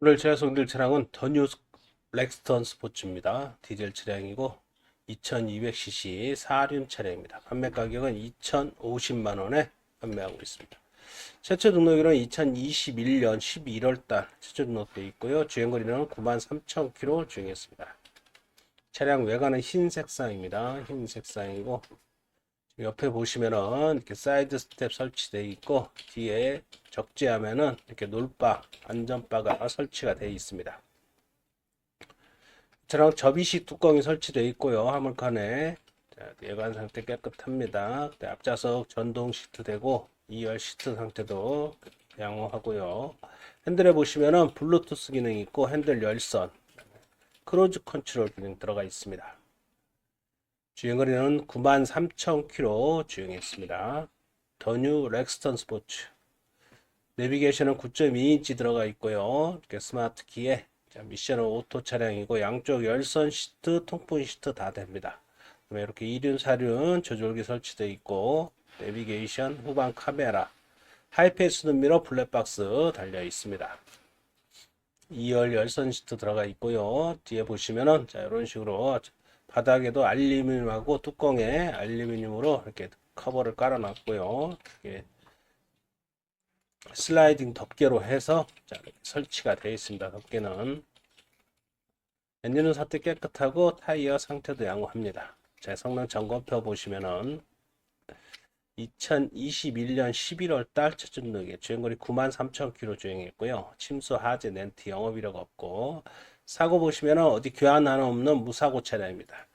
오늘 제가 소개드릴 차량은 더 뉴 렉스턴 스포츠입니다. 디젤 차량이고 2200cc 4륜 차량입니다. 판매 가격은 2,050만 원에 판매하고 있습니다. 최초 등록일은 2021년 11월달 최초 등록되어 있고요. 주행거리는 93,000km 주행했습니다. 차량 외관은 흰 색상입니다. 흰 색상이고 옆에 보시면은 이렇게 사이드 스텝 설치되어 있고 뒤에 적재하면은 이렇게 놀바 안전바가 설치가 되어 있습니다. 차량 접이식 뚜껑이 설치되어 있고요. 화물칸에 자, 외관 상태 깨끗합니다. 그다음 앞좌석 전동 시트 되고 2열 시트 상태도 양호하고요. 핸들에 보시면은 블루투스 기능이 있고 핸들 열선, 크루즈 컨트롤 기능 들어가 있습니다. 주행거리는 93,000km 주행했습니다. 더뉴 렉스턴 스포츠. 내비게이션은 9.2인치 들어가 있고요. 이렇게 스마트 키에 자, 미션은 오토 차량이고 양쪽 열선 시트, 통풍 시트 다 됩니다. 이렇게 2륜, 4륜 조절기 설치되어 있고 내비게이션, 후방 카메라, 하이패스 눈미러 블랙박스 달려 있습니다. 2열 열선 시트 들어가 있고요. 뒤에 보시면은 자 이런 식으로 바닥에도 알루미늄하고 뚜껑에 알루미늄으로 이렇게 커버를 깔아놨고요. 이렇게 슬라이딩 덮개로 해서 자, 설치가 되어 있습니다. 덮개는 엔진은 상태 깨끗하고 타이어 상태도 양호합니다. 자, 성능 점검표 보시면은 2021년 11월 달 최저 등록에 주행거리 93,000km 주행했고요. 침수, 하재, 렌트, 영업 이력 없고 사고 보시면은 어디 교환 하나 없는 무사고 차량입니다.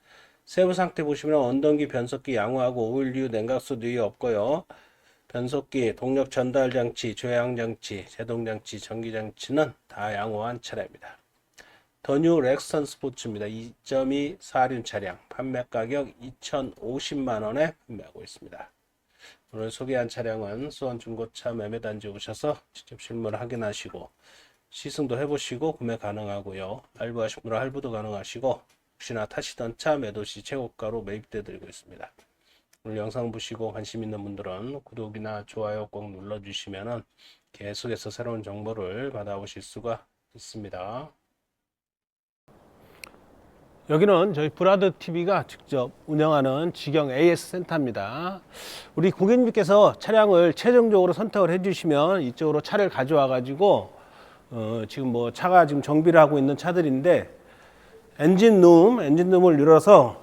세부 상태 보시면 언동기, 변속기 양호하고 오일 류, 냉각수 누이 없고요. 변속기, 동력 전달 장치, 조향 장치, 제동 장치, 전기 장치는 다 양호한 차량입니다. 더 뉴 렉스턴 스포츠입니다. 2.2 4륜 차량 판매 가격 2,050만 원에 판매하고 있습니다. 오늘 소개한 차량은 수원 중고차 매매 단지 오셔서 직접 실물 확인하시고 시승도 해보시고 구매 가능하고요. 할부하신 분은 할부도 가능하시고 혹시나 타시던 차 매도 시 최고가로 매입돼 드리고 있습니다. 오늘 영상 보시고 관심 있는 분들은 구독이나 좋아요 꼭 눌러주시면 계속해서 새로운 정보를 받아오실 수가 있습니다. 여기는 저희 브라드 TV가 직접 운영하는 직영 AS 센터입니다. 우리 고객님께서 차량을 최종적으로 선택을 해주시면 이쪽으로 차를 가져와 가지고 어, 지금 뭐 차가 지금 정비를 하고 있는 차들인데 엔진 룸, 엔진 룸을 열어서